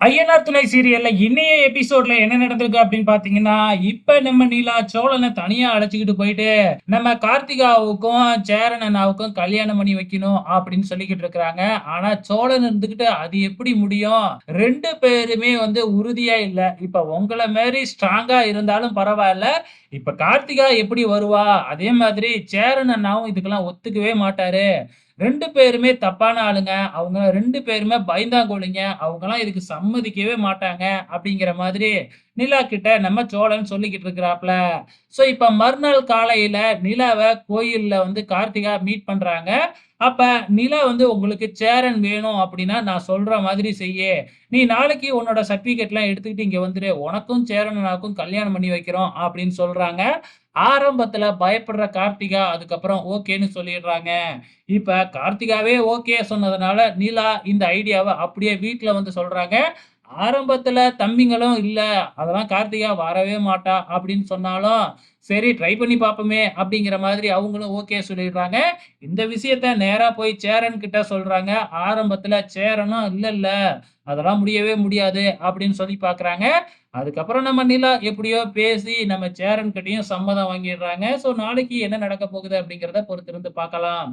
ஐயனார் துணை சீரியல்ல இன்னைய எபிசோட்ல என்ன நடந்திருக்கு அப்படின்னு பாத்தீங்கன்னா இப்ப நம்ம நீலா சோழனை தனியா அழைச்சிக்கிட்டு போயிட்டு நம்ம கார்த்திகாவுக்கும் சேரன் அண்ணாவுக்கும் கல்யாணம் பண்ணி வைக்கணும் அப்படின்னு சொல்லிக்கிட்டு இருக்கிறாங்க. ஆனா சோழன் இருந்துகிட்டு அது எப்படி முடியும்? ரெண்டு பேருமே வந்து உறுதியா இல்ல. இப்ப உங்களை மாதிரி ஸ்ட்ராங்கா இருந்தாலும் பரவாயில்ல. இப்ப கார்த்திகா எப்படி வருவா? அதே மாதிரி சேரன் அண்ணாவும் இதுக்கெல்லாம் ஒத்துக்கவே மாட்டாரு. ரெண்டு பேருமே தப்பான ஆளுங்க. அவங்க ரெண்டு பேருமே பயந்தாங்கோலிங்க. அவங்கலாம் இதுக்கு சம்மதிக்கவே மாட்டாங்க. அப்படிங்கிற மாதிரி நிலா கிட்ட நம்ம சோழன் சொல்லிக்கிட்டு இருக்கிறாப்ல. ஸோ இப்போ மறுநாள் காலையில நிலாவை கோயில்ல வந்து கார்த்திகா மீட் பண்றாங்க. அப்ப நிலா வந்து உங்களுக்கு சேரன் வேணும் அப்படின்னா நான் சொல்ற மாதிரி செய்ய நீ நாளைக்கு உன்னோட சர்டிபிகேட்லாம் எடுத்துக்கிட்டு இங்க வந்துரு. உனக்கும் சேரன் கல்யாணம் பண்ணி வைக்கிறோம் அப்படின்னு சொல்றாங்க. ஆரம்பத்துல பயப்படுற கார்த்திகா அதுக்கப்புறம் ஓகேன்னு சொல்லிடுறாங்க. இப்ப கார்த்திகாவே ஓகே சொன்னதுனால நிலா இந்த ஐடியாவை அப்படியே வீட்ல வந்து சொல்றாங்க. ஆரம்பத்துல தம்பிங்களும் இல்ல அதெல்லாம் கார்த்திகா வரவே மாட்டா அப்படின்னு சொன்னாலும், சரி ட்ரை பண்ணி பார்ப்போமே அப்படிங்கிற மாதிரி அவங்களும் ஓகே சொல்லிடுறாங்க. இந்த விஷயத்த நேரா போய் சேரன் கிட்ட சொல்றாங்க. ஆரம்பத்துல சேரனும் இல்ல இல்ல அதெல்லாம் முடியவே முடியாது அப்படின்னு சொல்லி பார்க்குறாங்க. அதுக்கப்புறம் நம்ம நிலா எப்படியோ பேசி நம்ம சேரன் கிட்டையும் சம்மதம் வாங்கிடுறாங்க. ஸோ நாளைக்கு என்ன நடக்க போகுது அப்படிங்கிறத பொறுத்திருந்து பார்க்கலாம்.